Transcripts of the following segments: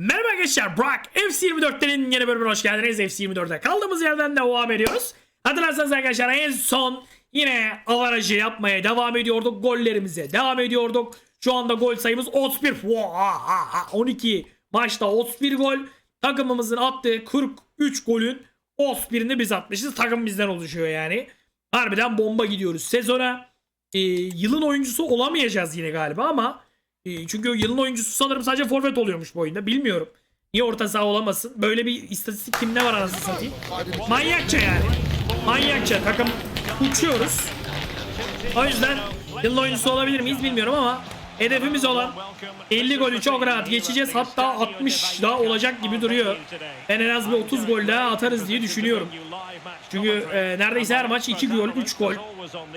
Merhaba arkadaşlar Burak FC24'lerin yeni bölümüne hoş geldiniz. FC24'e kaldığımız yerden devam ediyoruz. Hatırlarsanız arkadaşlar en son yine avarajı yapmaya devam ediyorduk. Gollerimize devam ediyorduk. Şu anda gol sayımız 31 Vaa, 12 maçta 31 gol. Takımımızın attığı 43 golün 31'ini biz atmışız. Takım bizden oluşuyor yani. Harbiden bomba gidiyoruz sezona. Ee, Yılın oyuncusu olamayacağız yine galiba ama Çünkü yılın oyuncusu sanırım sadece forvet oluyormuş bu oyunda. Bilmiyorum. Niye orta saha olamasın? Böyle bir istatistik kimde var anasını satayım? Manyakça yani. Manyakça. Takım uçuyoruz. O yüzden yılın oyuncusu olabilir miyiz bilmiyorum ama hedefimiz olan 50 golü çok rahat geçeceğiz. Hatta 60 daha olacak gibi duruyor. Ben en az bir 30 gol daha atarız diye düşünüyorum. Çünkü e, neredeyse her maç 2 gol, 3 gol,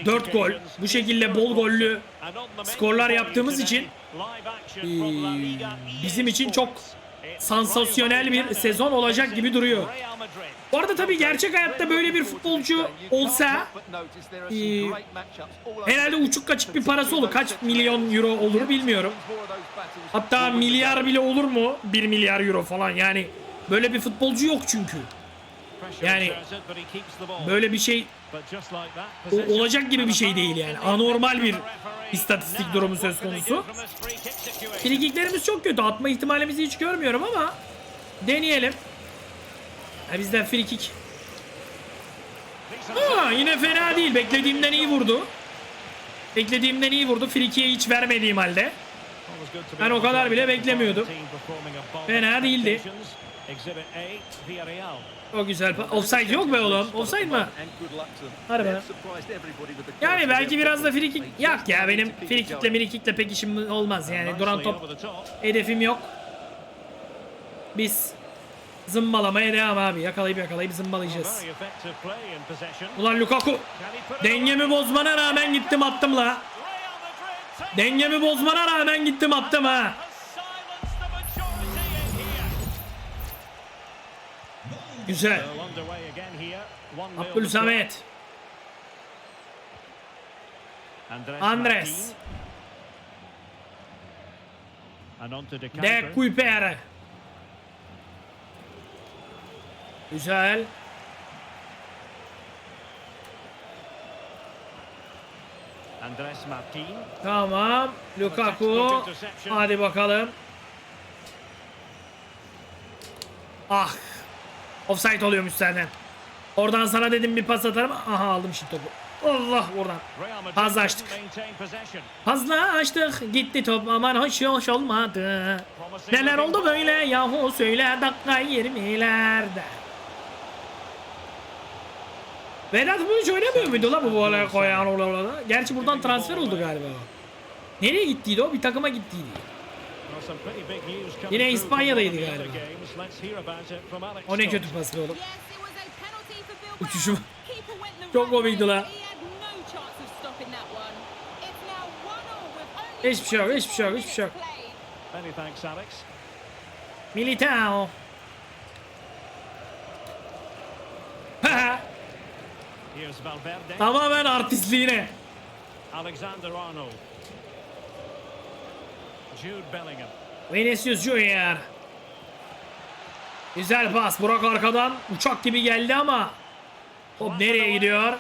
4 gol. Bu şekilde bol gollü skorlar yaptığımız için e, bizim için çok sansasyonel bir sezon olacak gibi duruyor. Bu arada tabii gerçek hayatta böyle bir futbolcu olsa e, herhalde uçuk kaçık bir parası olur. Kaç milyon euro olur bilmiyorum. Hatta milyar bile olur mu? 1 milyar euro falan yani. Böyle bir futbolcu yok çünkü. Yani böyle bir şey olacak gibi bir şey değil yani. Anormal bir istatistik durumu söz konusu. Frikiklerimiz çok kötü. Atma ihtimalimizi hiç görmüyorum ama deneyelim. Ha, bizden frikik. Aa, yine fena değil. Beklediğimden iyi vurdu. Beklediğimden iyi vurdu. Frikiye hiç vermediğim halde. Ben o kadar bile beklemiyordum. Fena değildi. O güzel. Offside yok be oğlum. Offside mı? Hadi be. Yani belki biraz da frikik. Yok ya benim frikikle mirikikle pek işim olmaz yani. Duran top hedefim yok. Biz zımbalamaya devam abi. Yakalayıp yakalayıp zımbalayacağız. Ulan Lukaku dengemi bozmana rağmen gittim attım la. Dengemi bozmana rağmen gittim attım ha. Güzel. Abdülsamet. Andres. De Kuyper. Güzel. Andres Martin. Tamam. Lukaku. Hadi bakalım. Ah. Offside oluyormuş senden. Oradan sana dedim bir pas atarım. Aha aldım şimdi topu. Allah oradan. Fazla açtık. Fazla açtık. Gitti top aman hoş hoş olmadı. Neler oldu böyle yahu söyle dakika 20'lerde. Vedat bu hiç oynamıyor muydu la bu voley koyan oralarda? Gerçi buradan transfer oldu galiba. Nereye gittiydi o? Bir takıma gittiydi. Yine İspanya'daydı galiba. O ne kötü pas be oğlum. Uçuşum. Çok komikti la. Hiçbir şey yok, hiçbir şey yok, hiçbir şey yok. Militao. Tamamen artistliğine. Alexander Arnold. Jude Bellingham. Vinicius Junior. Güzel pas. Burak arkadan uçak gibi geldi ama top nereye gidiyor?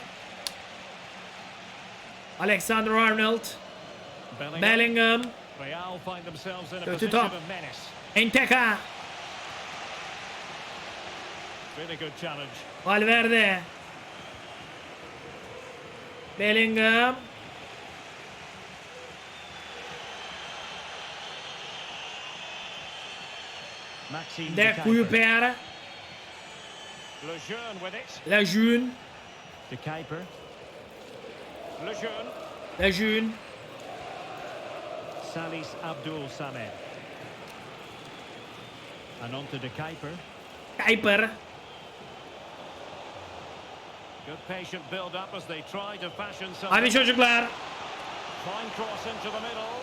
Alexander Arnold. Bellingham. Kötü top. Enteka. Valverde. Bellingham. De Kuyper. Lejeune with it. Lejeune. De Kuiper. Lejeune. Lejeune. Salis Abdul Samed. And on to De Kuiper. Kuiper. Good patient build up as they try to fashion Hadi something. çocuklar. Fine cross into the middle.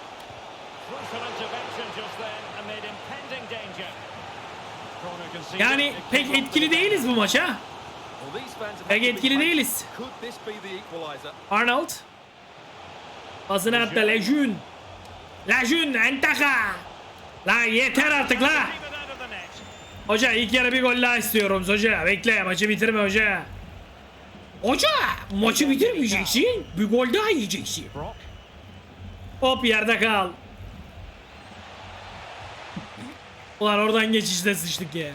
Crucial intervention just then amid impending danger. Yani pek etkili değiliz bu maça. Pek etkili değiliz. Arnold. Pasını attı Lejeune. Lejeune Enteka. La yeter artık la. Hoca ilk yarı bir gol daha istiyorum hoca. Bekle maçı bitirme hoca. Hoca maçı bitirmeyeceksin. Bir gol daha yiyeceksin. Hop yerde kal. Ulan oradan geçişte sıçtık ya.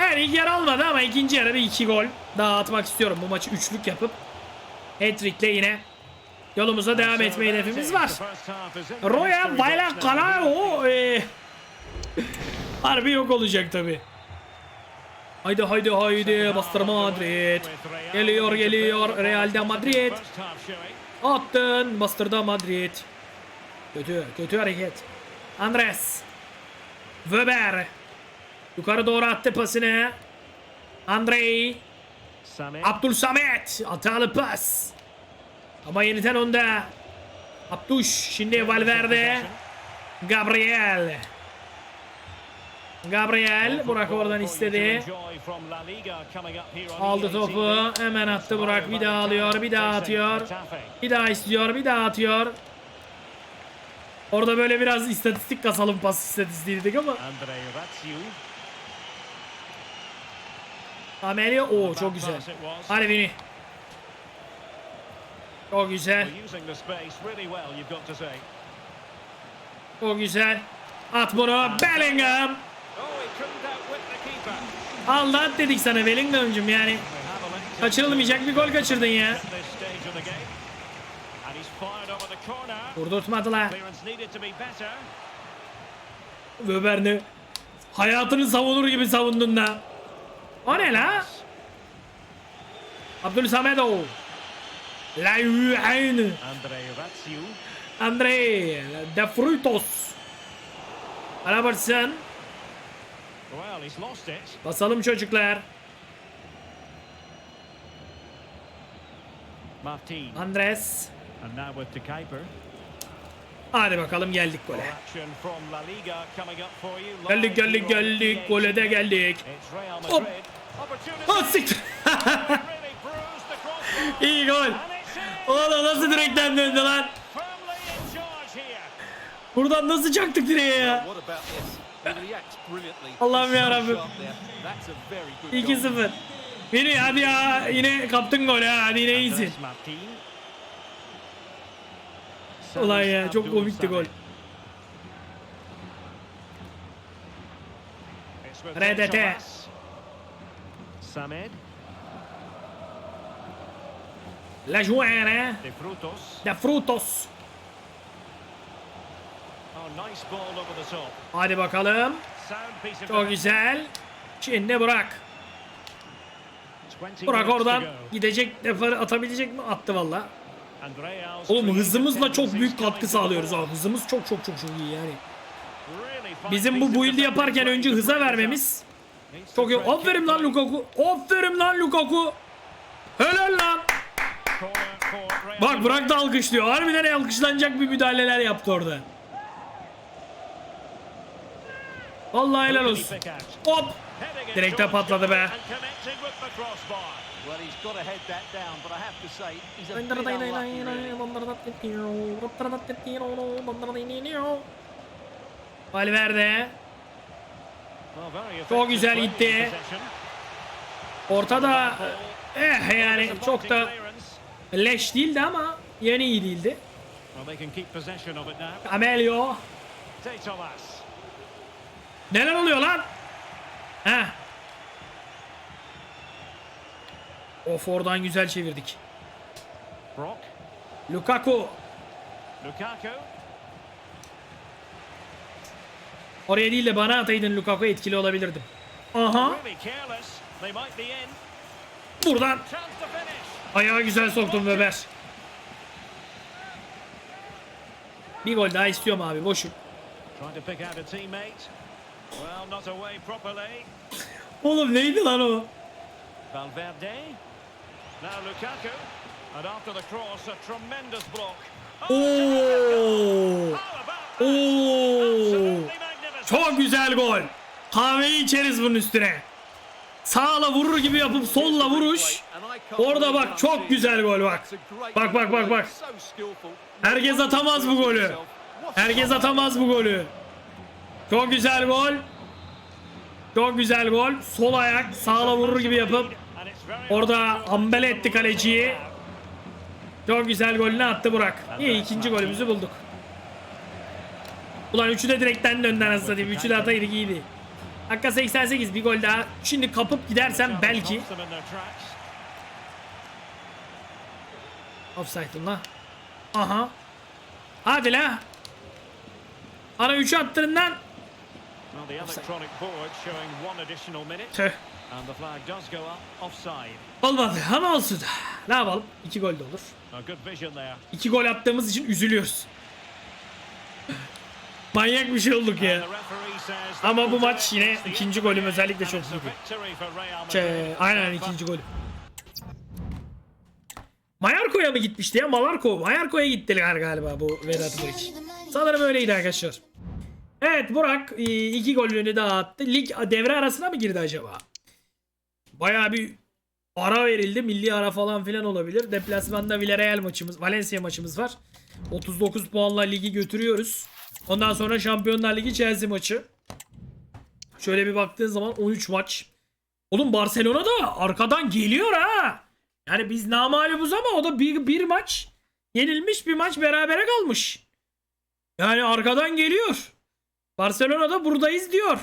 Evet ilk yarı olmadı ama ikinci yarı bir iki gol daha atmak istiyorum. Bu maçı üçlük yapıp hat-trick'le yine yolumuza devam etme hedefimiz var. Roya Vayla Kalao e, harbi yok olacak tabi. Haydi haydi haydi bastırma Madrid. Geliyor geliyor Real'de Madrid. Attın bastırdı Madrid. Kötü kötü hareket. Andres. Weber. Yukarı doğru attı pasını. Andrei. Abdul Samet. Hatalı pas. Ama yeniden onda. Abduş. Şimdi Valverde. Gabriel. Gabriel. Burak oradan istedi. Aldı topu. Hemen attı Burak. Bir daha alıyor. Bir daha atıyor. Bir daha istiyor. Bir daha atıyor. Orada böyle biraz istatistik kasalım pas istatistiği dedik ama. Amelio. Oo çok güzel. Hadi Vini. Çok güzel. Çok güzel. At bunu. Bellingham. Al lan dedik sana Bellingham'cım yani. Kaçırılmayacak bir gol kaçırdın ya. Vurdurtmadılar. Weber ne? Hayatını savunur gibi savundun da. O ne la? Abdülsamedov. La Yuayn. Andrei De Frutos. Robertson. Basalım çocuklar. Martin. Andres. And now with the keeper. Hadi bakalım geldik gole. Geldik geldik geldik. Gole de geldik. Hop. Ha siktir. İyi gol. Oğlum nasıl direkten döndü lan? Buradan nasıl çaktık direğe ya? Allah'ım He's so yarabbim. sharp there. That's a very good goal. 2-0. Beni hadi ya yine kaptın gol ha hadi yine iyisin. Ulan ya çok komikti gol. RDT. Samed. La Juana De Frutos. de Frutos. Oh. Hadi bakalım. Çok güzel. Şimdi Burak. 20 Burak oradan gidecek defa atabilecek mi? Attı valla. Oğlum hızımızla çok büyük katkı sağlıyoruz abi. Hızımız çok çok çok çok iyi yani. Bizim bu build'i yaparken önce hıza vermemiz çok iyi. Aferin lan. Lukaku. Aferin lan Lukaku. Helal lan. Bak. Burak da alkışlıyor. Harbiden alkışlanacak bir müdahaleler yaptı orada. Vallahi helal olsun. Hop. Direkte patladı be. and connecting with the crossbar. Well, he's got to head that down, but I have to say, he's a bit unlucky, really. Valverde. Çok güzel gitti. Ortada eh yani çok da leş değildi ama yine iyi değildi. Amelio. Neler oluyor lan? Heh. Of oradan güzel çevirdik. Brock. Lukaku. Lukaku. Oraya değil de bana ataydın Lukaku etkili olabilirdim. Aha. Buradan ayağı güzel soktum Weber. Bir gol daha istiyorum abi boşum. Oğlum neydi lan o? Valverde. Now Lukaku. And after the cross, a tremendous block. Oo. That? Oo. Çok güzel gol. Kahveyi içeriz bunun üstüne. Sağla vurur gibi yapıp solla vuruş. Orada bak çok güzel gol bak. Bak bak bak bak. Herkes atamaz bu golü. Herkes atamaz bu golü. Çok güzel gol. Çok güzel gol. Sol ayak sağla vurur gibi yapıp orada ambele etti kaleciyi. Çok güzel golünü attı Burak. İyi ikinci golümüzü bulduk. Ulan üçü de direkten döndü anasını. Üçü de ataydık iyiydi. Dakika 88 bir gol daha. Şimdi kapıp gidersem belki. Offside'ım la. Aha. Hadi la. Ana 3'ü attırından. Well, the electronic board showing one additional minute, Tüh. and the flag does go up offside. Olmadı ama olsun. Ne yapalım? 2 gol de olur. A good vision there. 2 gol attığımız için üzülüyoruz. Manyak bir şey olduk ya. Ama bu maç yine ikinci golüm özellikle çok Madrid. Şey, aynen ikinci golü. Mayarko'ya mı gitmişti ya? Malarko. Mayarko'ya gittiler galiba bu Vedat Muriç. Sanırım öyleydi arkadaşlar. Evet Burak e, iki golünü daha attı. Lig devre arasına mı girdi acaba? Bayağı bir ara verildi. Milli ara falan filan olabilir. Deplasmanda Villarreal maçımız, Valencia maçımız var. 39 puanla ligi götürüyoruz. Ondan sonra Şampiyonlar Ligi Chelsea maçı. Şöyle bir baktığın zaman 13 maç. Oğlum Barcelona da arkadan geliyor ha. Yani biz namalubuz ama o da bir, bir maç yenilmiş bir maç berabere kalmış. Yani arkadan geliyor. Barcelona da buradayız diyor.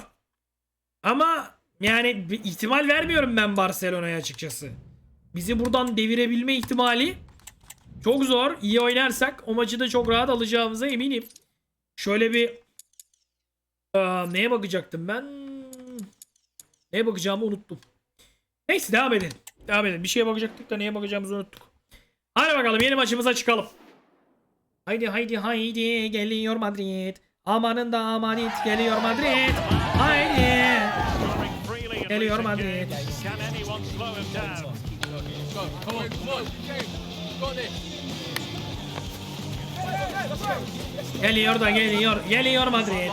Ama yani ihtimal vermiyorum ben Barcelona'ya açıkçası. Bizi buradan devirebilme ihtimali çok zor. İyi oynarsak o maçı da çok rahat alacağımıza eminim. Şöyle bir Aa, neye bakacaktım ben? Neye bakacağımı unuttum. Neyse devam edelim. Devam edelim. Bir şeye bakacaktık da neye bakacağımızı unuttuk. Hadi bakalım yeni maçımıza çıkalım. Haydi haydi haydi geliyor Madrid. Amanın da amanit geliyor Madrid. Haydi. Geliyor Madrid. Geliyor da geliyor. Geliyor Madrid.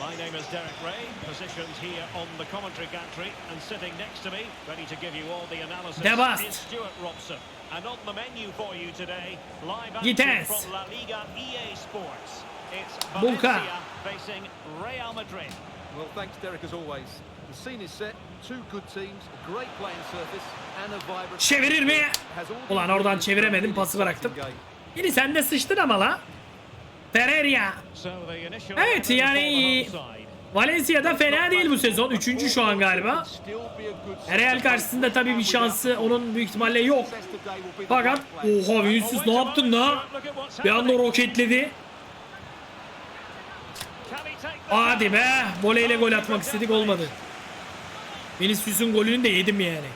My name is Derek Ray, positioned here on the commentary gantry, and sitting next to me, ready to give you all the analysis, is Stuart Robson. And on the menu for you today, live action Gites. from La Liga EA Sports. It's. Valencia facing Real Madrid. Well, thanks, Derek, as always. The scene is set. Two good teams, a great playing surface, and a vibrant. Çevirir mi? Ulan oradan çeviremedim, pası bıraktım. Yine sen de sıçtın ama la. Ferreira. Evet, yani- Valencia'da fena değil bu sezon. Üçüncü şu an galiba. Real karşısında tabii bir şansı onun büyük ihtimalle yok. Fakat oha Vinicius ne yaptın la? Bir anda roketledi. Hadi be. Voleyle gol atmak istedik olmadı. Vinicius'un golünü de yedim yani.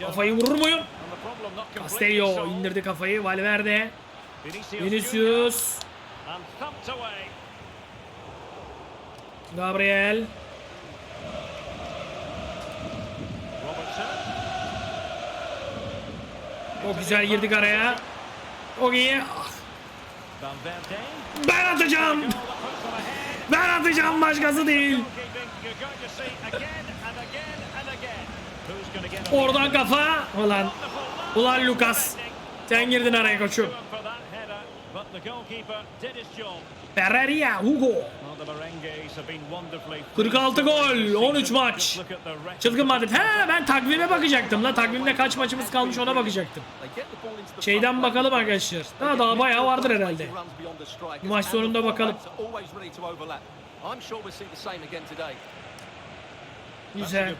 Kafayı vurur muyum? Castello indirdi kafayı. Valverde. Vinicius Junior, Vinicius. and thumped away. Gabriel. Çok güzel girdik araya. Çok iyi. Ben atacağım. Ben atacağım başkası değil. Oradan kafa. Ulan. Ulan Lucas. Sen girdin araya koçum. Ferreria. Hugo. Well, the Merengues have been wonderfully 46 gol, 13 maç. Çılgın Madrid. He ben takvime bakacaktım la. Takvimde kaç maçımız kalmış ona bakacaktım. Şeyden bakalım arkadaşlar. Daha daha bayağı vardır herhalde. Bu maç sonunda bakalım. Güzel.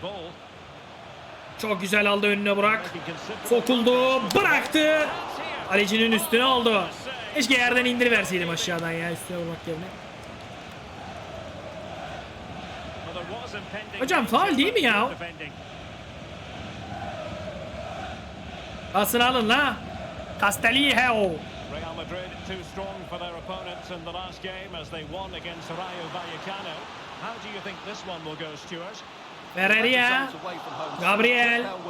Çok güzel aldı önüne considerable Sokuldu. Bıraktı. Kalecinin üstüne oldu. Keşke yerden indiriverseydim aşağıdan ya üstüne vurmak yerine. Well, there was impending Hocam, danger, faul değil mi but ya? good defending. Pasını alın la. Castelliho. Real Madrid too strong for their opponents in the last game as they won against Rayo Vallecano. How do you think this one will go, Stuart? Ferreria. Results away from home. Gabriel. Look How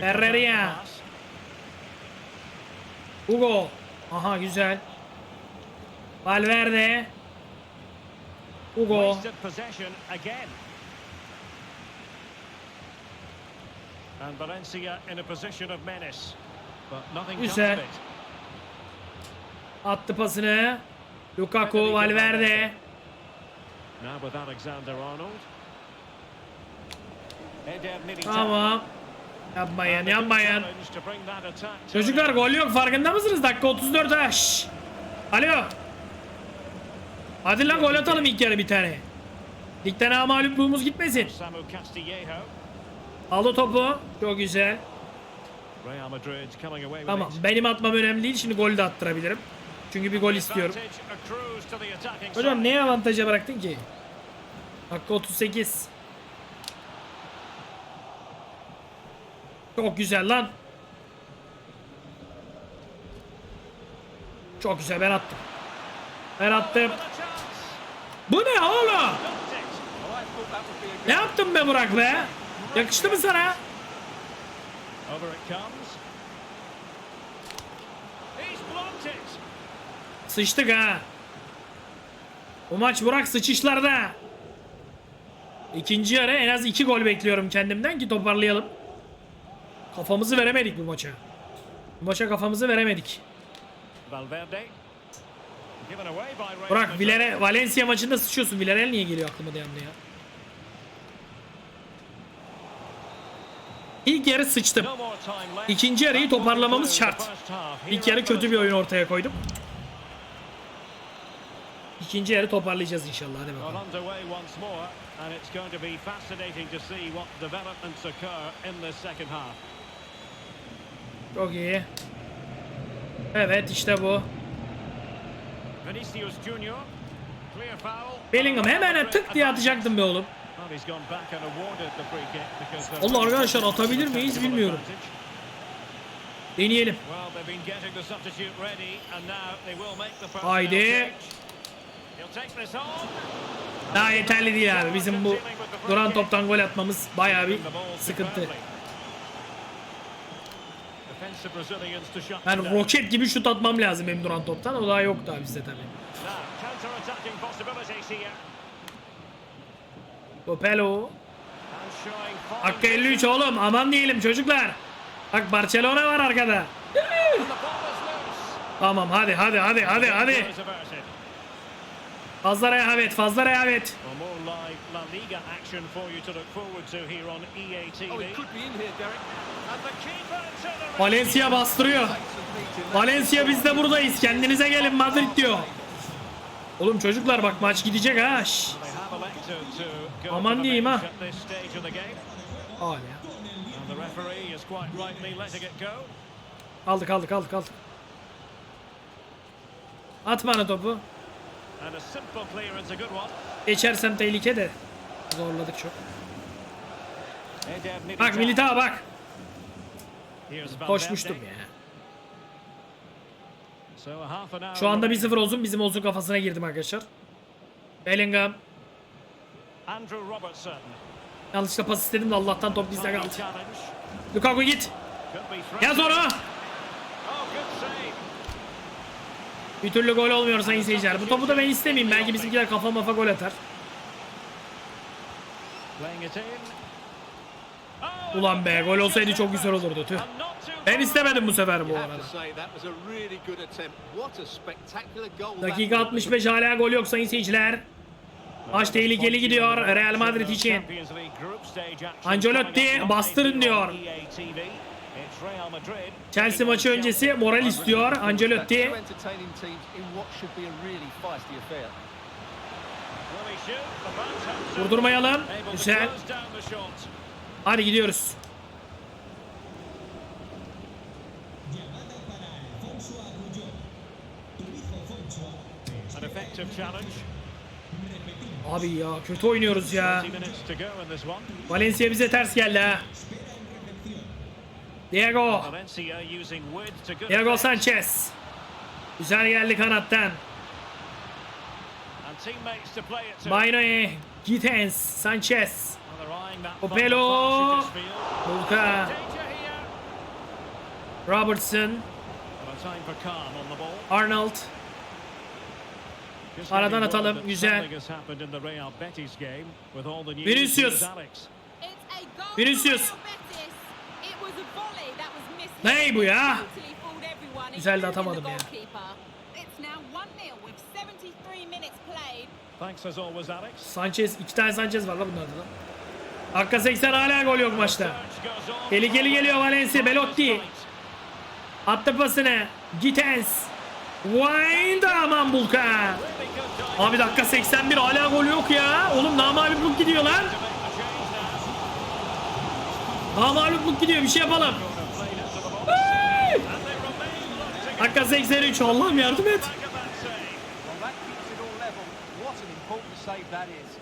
Herreria. Hugo. Aha güzel. Valverde. Hugo. And Valencia in a position of menace. But nothing comes Güzel. of it. Attı pasını. Lukaku, Valverde. Now with Alexander Arnold. Tamam. Yapmayın, yapmayın. Çocuklar gol yok farkında mısınız? Dakika 34 ha. Şşş. Alo. Hadi lan gol atalım ilk yarı bir tane. Ligden ha mağlupluğumuz gitmesin. Aldı topu. Çok güzel. Tamam. Benim atmam önemli değil. Şimdi gol de attırabilirim. Çünkü bir gol istiyorum. Hocam neye avantaja bıraktın ki? Dakika 38. Çok güzel lan. Çok güzel ben attım. Ben attım. Bu ne oğlum? Ne yaptın be Burak be? Yakıştı mı sana? Sıçtık ha. Bu maç Burak sıçışlarda. İkinci yarı en az iki gol bekliyorum kendimden ki toparlayalım. Kafamızı veremedik bu maça. Bu maça kafamızı veremedik. Madrid. Villarreal, Valencia maçında sıçıyorsun. Villarreal niye geliyor aklıma yandı ya? İlk yarı sıçtım. İkinci yarıyı toparlamamız şart. İlk yarı kötü bir oyun ortaya koydum. İkinci yarı toparlayacağız inşallah. Hadi bakalım. and it's going to be fascinating to see what developments occur in this second half. Çok iyi. Evet işte bu. Vinicius Junior, clear foul. Bellingham hemen tık diye atacaktım be oğlum. Allah arkadaşlar, atabilir miyiz bilmiyorum. Deneyelim. Haydi. Daha yeterli değil abi. Bizim bu duran toptan gol atmamız bayağı bir sıkıntı. Down. roket gibi şut atmam lazım benim duran toptan. O daha yok daha bizde tabii. Popelo. Hakkı 53 oğlum. Aman diyelim çocuklar. Bak Barcelona var arkada. Tamam hadi hadi hadi hadi hadi. Fazla rehavet fazla rehavet. Live La Liga action for you to look forward to here on EA TV. Oh, it could be in here, Derek. And the keeper to the Valencia bastırıyor. Valencia biz de buradayız. Kendinize gelin Madrid diyor. Oğlum çocuklar bak maç gidecek ha. Aman diyeyim ha. go. Aldık aldık aldık aldık. At bana topu. Geçersem tehlike de. Zorladık çok. Bak Militao bak. Koşmuştum ya. Şu anda remaining. 1-0 olsun bizim olsun kafasına girdim arkadaşlar. Bellingham. Andrew Robertson. Yanlışlıkla pas istedim de Allah'tan top bizde kaldı. Lukaku git. Yaz onu. Oh, good save. Bir türlü gol olmuyor sayın seyirciler. Bu topu da ben istemeyeyim. Belki bizimkiler kafa mafa gol atar. Ulan be gol olsaydı çok güzel olurdu. Tüh. Ben istemedim bu sefer bu arada. Dakika would be. 65 hala gol yok sayın seyirciler. Maç tehlikeli gidiyor Real Madrid için. Ancelotti, bastırın diyor. Chelsea maçı öncesi moral istiyor Ancelotti. to Güzel. Hadi gidiyoruz. Abi ya kötü oynuyoruz ya. 30 minutes to go in this one. Valencia bize ters geldi ha. Diego. Diego. Sanchez. Güzel geldi kanattan. To. Baynoe. Gittens. Sanchez. Field. Bulka. Robertson. Arnold. Aradan atalım. Güzel. Vinicius. Vinicius. Ney bu ya? Güzel de atamadım ya. goalkeeper. It's now 1-0 with 73 minutes played. Thanks as always, Alex. Sanchez. iki tane Sanchez var la bunlarda da. Dakika 80 hala gol yok maçta. Tehlikeli geliyor Valencia. Belotti. Attı pasını. Gitens. Wind aman Bulka. Abi dakika 81 hala gol yok ya. Oğlum namalupluk gidiyor lan. Namalupluk gidiyor bir şey yapalım. Dakika 83 Allah'ım yardım et.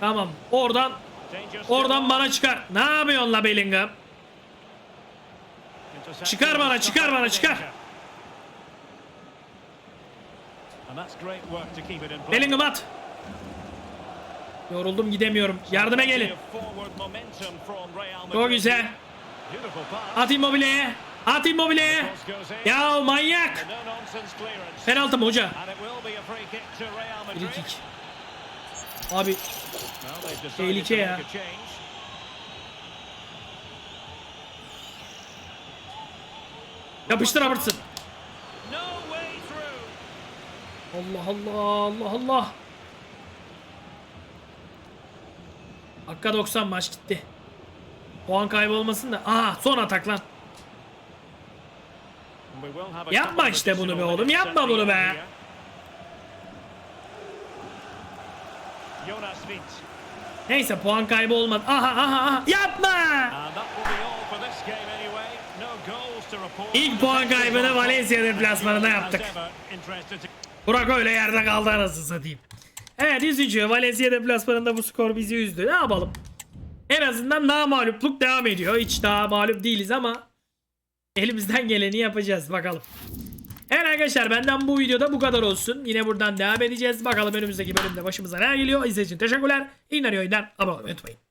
Tamam oradan oradan bana çıkar. Ne yapıyorsun la Bellingham? Çıkar bana, çıkar bana, çıkar. Bellingham at. Yoruldum gidemiyorum. Yardıma gelin. Çok güzel. At Immobile'ye. At Immobile'ye. Ya manyak. Penaltı mı hoca? Free kick. Abi Tehlike ya. yapıştır Robertson. Allah Allah Allah Allah. Dakika 90 maç gitti. Puan kaybı olmasın da. Aha son atak lan. Yapma işte bunu be oğlum, yapma bunu be. Neyse puan kaybı olmadı. Aha aha aha. Yapma. İlk puan kaybını Valencia deplasmanında yaptık. Burak öyle yerde kaldı anasını satayım. Evet üzücü. Valencia deplasmanında bu skor bizi üzdü. Ne yapalım? En azından daha mağlupluk devam ediyor. Hiç daha mağlup değiliz ama elimizden geleni yapacağız. Bakalım. Evet arkadaşlar benden bu videoda bu kadar olsun. Yine buradan devam edeceğiz. Bakalım önümüzdeki bölümde başımıza ne geliyor. İzlediğiniz için teşekkürler. İyi oyunlar. Abone olmayı unutmayın.